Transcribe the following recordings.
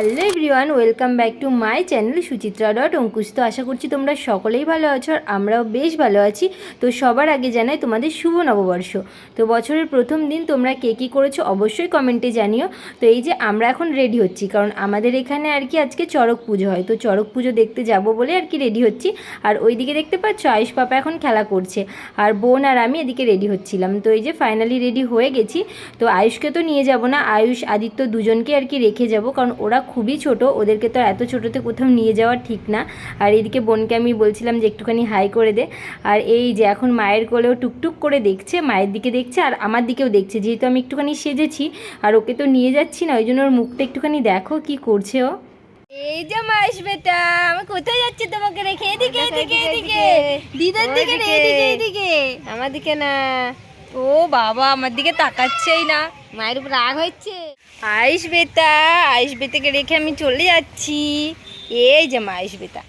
Everyone, welcome back to my channel Suchitra dot Ankush. তো আশা করছি তোমরা সকলেই ভালো আছো আর আমরাও বেশ ভালো আছি। তো সবার আগে জানাই তোমাদের শুভ নববর্ষ। তো বছরের প্রথম দিন তোমরা কে কী করেছ অবশ্যই কমেন্টে জানিও। তো এই যে আমরা এখন রেডি হচ্ছি, কারণ আমাদের এখানে আর কি আজকে চড়ক পুজো হয়। তো চড়ক পুজো দেখতে যাব বলে আর কি রেডি হচ্ছি। আর ওইদিকে দেখতে পাচ্ছ আয়ুষ পাপা এখন খেলা করছে। আর বোন আর আমি এদিকে রেডি হচ্ছিলাম। তো এই যে ফাইনালি রেডি হয়ে গেছি। তো আয়ুষকে তো নিয়ে যাব না, আয়ুষ, আদিত্য দুজনকে আর কি রেখে যাব, কারণ ওরা খুবই ছোট ওদেরকে তো আর এত ছোটোতে কোথাও নিয়ে যাওয়া ঠিক না। আর এদিকে বোনকে আমি বলছিলাম যে একটুখানি হাই করে দে। আর এই যে এখন মায়ের কোলেও টুকটুক করে দেখছে মায়ের দিকে দেখছে আর আমার দিকেও দেখছে। যেহেতু আমি একটুখানি সেজেছি আর ওকে তো নিয়ে যাচ্ছি না ওই জন্য ওর মুখটা একটুখানি দেখো কি করছে ও। এই যে মাস বেটা আমি কোথায় যাচ্ছি তোমাকে রেখে? এদিকে এদিকে এদিকে। দিদার দিকে না এদিকে এদিকে। আমার দিকে না। ও বাবা, আমার দিকে তাকাচ্ছেই না। মায়ের উপর রাগ হচ্ছে। আইস বেতা আইস বেতাকে রেখে আমি চলে যাচ্ছি। এই যে মা আইস বেতা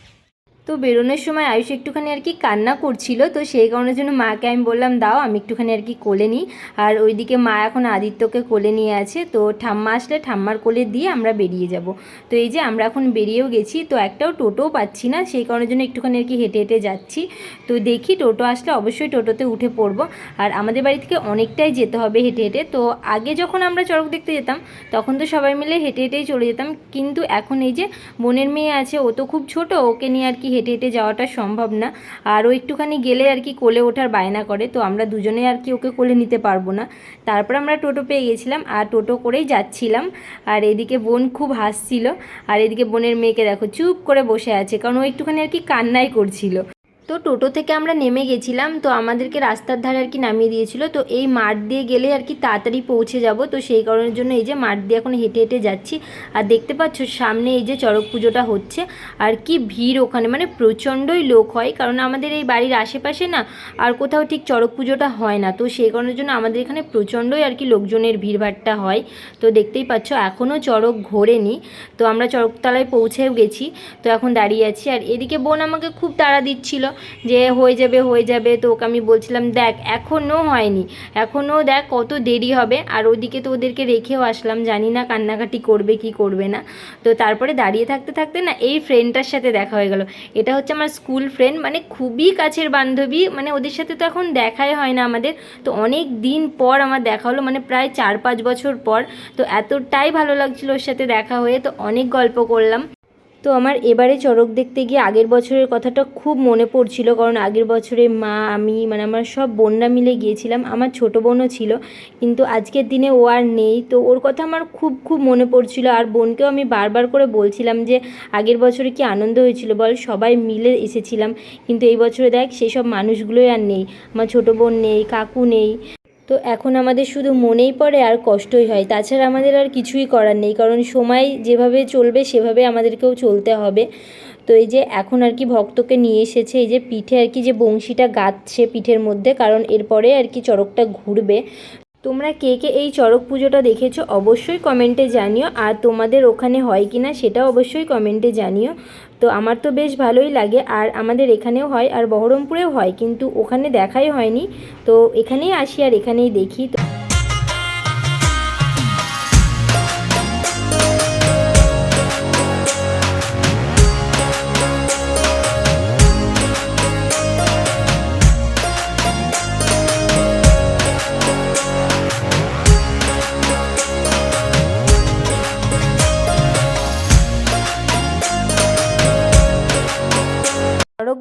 তো বেরোনোর সময় আয়ুষ একটুখানি আর কি কান্না করছিল, তো সেই কারণের জন্য মাকে আমি বললাম, দাও, আমি একটুখানি আর কি কোলে নিই। আর ওইদিকে মা এখন আদিত্যকে কোলে নিয়ে আছে, তো ঠাম্মা আসলে ঠাম্মার কোলে দিয়ে আমরা বেরিয়ে যাব। তো এই যে আমরা এখন বেরিয়েও গেছি, তো একটাও টোটোও পাচ্ছি না, সেই কারণের জন্য একটুখানি আর কি হেঁটে হেঁটে যাচ্ছি। তো দেখি টোটো আসলে অবশ্যই টোটোতে উঠে পড়ব। আর আমাদের বাড়ি থেকে অনেকটাই যেতে হবে হেঁটে হেঁটে। তো আগে যখন আমরা চড়ক দেখতে যেতাম, তখন তো সবাই মিলে হেঁটে হেঁটেই চলে যেতাম। কিন্তু এখন এই যে বোনের মেয়ে আছে, ও তো খুব ছোট, ওকে নিয়ে আর কি হেঁটে হেঁটে যাওয়াটা সম্ভব না। আর ও একটুখানি গেলে আর কি কোলে ওঠার বায়না করে। তো আমরা দুজনে আর কি ওকে কোলে নিতে পারব না। তারপর আমরা টোটো পেয়ে গেছিলাম আর টোটো করেই যাচ্ছিলাম। আর এদিকে বোন খুব হাসছিল। আর এদিকে বোনের মেয়েকে দেখো চুপ করে বসে আছে। কারণ ও একটুখানি আর কি কান্নাই করছিল। তো টোটো থেকে আমরা নেমে গেছিলাম, তো আমাদেরকে রাস্তার ধারে আর কি নামিয়ে দিয়েছিল, তো এই মাঠ দিয়ে গেলে আর কি তাড়াতাড়ি পৌঁছে যাব, তো সেই কারণের জন্য এই যে মাঠ দিয়ে এখন হেঁটে হেঁটে যাচ্ছি, আর দেখতে পাচ্ছ সামনে এই যে চড়ক পুজোটা হচ্ছে, আর কি ভিড় ওখানে মানে প্রচণ্ডই লোক হয়, কারণ আমাদের এই বাড়ির আশেপাশে না আর কোথাও ঠিক চড়ক পুজোটা হয় না, তো সেই কারণের জন্য আমাদের এখানে প্রচণ্ডই আর কি লোকজনের ভিড়ভাড়টা হয়, তো দেখতেই পাচ্ছ এখনও চড়ক ঘোরেনি, তো আমরা চড়কতলায় পৌঁছেও গেছি, তো এখন দাঁড়িয়ে আছি, আর এদিকে বোন আমাকে খুব তাড়া দিচ্ছিল যে হয়ে যাবে হয়ে যাবে, তো ওকে আমি বলছিলাম, দেখ এখনও হয়নি। এখনও দেখ কত দেরি হবে। আর ওদিকে তো ওদেরকে রেখেও আসলাম, জানি না কান্নাকাটি করবে কি করবে না। তো তারপরে দাঁড়িয়ে থাকতে থাকতে না এই ফ্রেন্ডটার সাথে দেখা হয়ে গেল। এটা হচ্ছে আমার স্কুল ফ্রেন্ড মানে খুবই কাছের বান্ধবী মানে ওদের সাথে তো এখন দেখাই হয় না আমাদের। তো অনেক দিন পর আমার দেখা হলো মানে প্রায় চার পাঁচ বছর পর। তো এতটাই ভালো লাগছিল ওর সাথে দেখা হয়ে, তো অনেক গল্প করলাম। তো আমার এবারে চড়ক দেখতে গিয়ে আগের বছরের কথাটা খুব মনে পড়ছিল, কারণ আগের বছরে মা, আমি মানে আমার সব বোনরা মিলে গিয়েছিলাম। আমার ছোট বোনও ছিল, কিন্তু আজকের দিনে ও আর নেই। তো ওর কথা আমার খুব খুব মনে পড়ছিল। আর বোনকেও আমি বারবার করে বলছিলাম যে, আগের বছরে কি আনন্দ হয়েছিল বল? সবাই মিলে এসেছিলাম। কিন্তু এই বছরে দেখ, সেসব মানুষগুলোই আর নেই। আমার ছোট বোন নেই, কাকু নেই। তো এখন আমাদের শুধু মনেই পড়ে আর কষ্টই হয়। তাছাড়া আমাদের আর কিছুই করার নেই, কারণ সময় যেভাবে চলবে সেভাবে আমাদেরকেও চলতে হবে। তো এই যে এখন আর কি ভক্তকে নিয়ে এসেছে, এই যে পিঠে আর কি যে বংশীটা গাচ্ছে পিঠের মধ্যে, কারণ এরপরে আর কি চড়কটা ঘুরবে। তোমরা কে কে এই চড়ক পুজোটা দেখেছ অবশ্যই কমেন্টে জানিও। আর তোমাদের ওখানে হয় কি না সেটা অবশ্যই কমেন্টে জানিও। তো আমার তো বেশ ভালোই লাগে। আর আমাদের এখানেও হয় আর বহরমপুরেও হয়। কিন্তু ওখানে দেখাই হয়নি। তো এখানেই আসি আর এখানেই দেখি। তো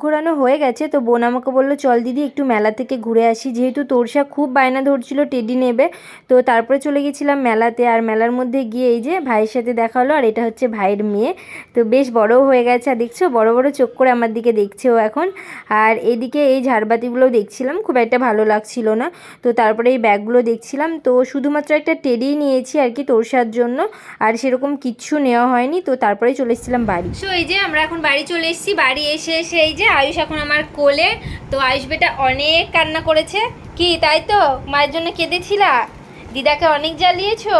ঘোরানো হয়ে গেছে, তো বোন আমাকে বলল, চল দিদি, একটু মেলা থেকে ঘুরে আসি। যেহেতু তোরসা খুব বায়না ধরছিল টেডি নেবে, তো তারপরে চলে গেছিলাম মেলাতে। আর মেলার মধ্যে গিয়ে এই যে ভাইয়ের সাথে দেখা হলো, আর এটা হচ্ছে ভাইয়ের মেয়ে। তো বেশ বড়ও হয়ে গেছে, আর দেখছ, বড় বড় চোখ করে আমার দিকে দেখছে ও এখন। আর এদিকে এই ঝাড়বাতিগুলো দেখছিলাম, খুব একটা ভালো লাগছিল না। তো তারপরে এই ব্যাগগুলো দেখছিলাম, তো শুধুমাত্র একটা টেডিই নিয়েছি আর কি তোরসার জন্য, আর সেরকম কিচ্ছু নেওয়া হয়নি। তো তারপরে চলে এসেছিলাম বাড়ি। সো এই যে আমরা এখন বাড়ি চলে এসেছি, বাড়ি এসে এসে এই যে আয়ুষ এখন আমার কোলে। তো আয়ুষ বেটা অনেক কান্না করেছে। কি তাই তো? মায়ের জন্য কেঁদেছিলা? দিদাকে অনেক জ্বালিয়েছো?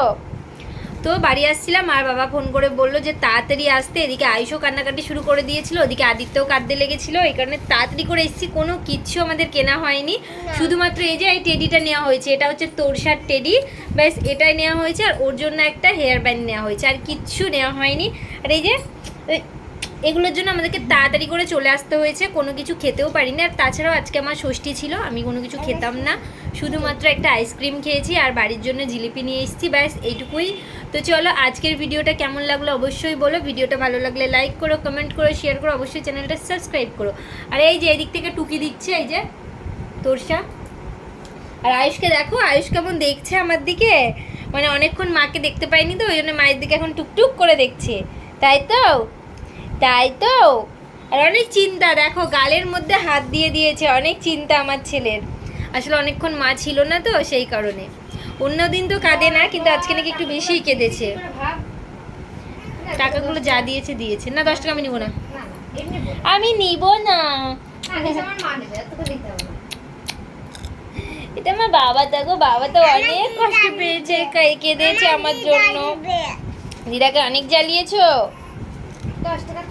তো বাড়ি আসছিলাম আর বাবা ফোন করে বলল যে তাড়াতাড়ি আসতে। এদিকে আয়ুষও কান্নাকাটি শুরু করে দিয়েছিল ওদিকে আদিত্যও কাঁদতে লেগেছিল। এই কারণে তাড়াতাড়ি করে এসেছি কোনো কিচ্ছু আমাদের কেনা হয়নি। শুধুমাত্র এই যে এই টেডিটা নেওয়া হয়েছে এটা হচ্ছে তোরসার টেডি ব্যাস এটাই নেওয়া হয়েছে আর ওর জন্য একটা হেয়ার ব্যান্ড নেওয়া হয়েছে আর কিচ্ছু নেওয়া হয়নি। আর এই যে এগুলোর জন্য আমাদেরকে তাড়াতাড়ি করে চলে আসতে হয়েছে। কোনো কিছু খেতেও পারিনি। আর তাছাড়াও আজকে আমার ষষ্ঠী ছিল। আমি কোনো কিছু খেতাম না। শুধুমাত্র একটা আইসক্রিম খেয়েছি আর বাড়ির জন্য জিলিপি নিয়ে এসেছি। ব্যাস, এইটুকুই। তো চলো, আজকের ভিডিওটা কেমন লাগল অবশ্যই বলো। ভিডিওটা ভালো লাগলে লাইক করো কমেন্ট করো শেয়ার করো, অবশ্যই চ্যানেলটা সাবস্ক্রাইব করো। আর এই যে এদিক থেকে টুকি দিচ্ছে, এই যে তোরসা। আর আয়ুষকে দেখো, আয়ুষ কেমন দেখছে আমার দিকে? মানে অনেকক্ষণ মাকে দেখতে পাইনি তো, ওই জন্য মায়ের দিকে এখন টুকটুক করে দেখছে। তাই তো? তাই তো? আর অনেক চিন্তা, দেখো গালের মধ্যে হাত দিয়ে দিয়েছে, অনেক চিন্তা আমার ছেলের। আসলে অনেকক্ষণ মা ছিল না তো, সেই কারণে। অন্যদিন তো কাঁদে না, কিন্তু আজকে নাকি একটু বেশিই কেঁদেছে। টাকাগুলো যা দিয়েছে দিয়েছে। না, দশ টাকা আমি নিব না। আমি নিব না। এটা আমার বাবা, দেখো, বাবা তো অনেক কষ্ট পেয়েছে কেঁদেছে আমার জন্য। দিদাকে অনেক জ্বালিয়েছো? দশ টাকা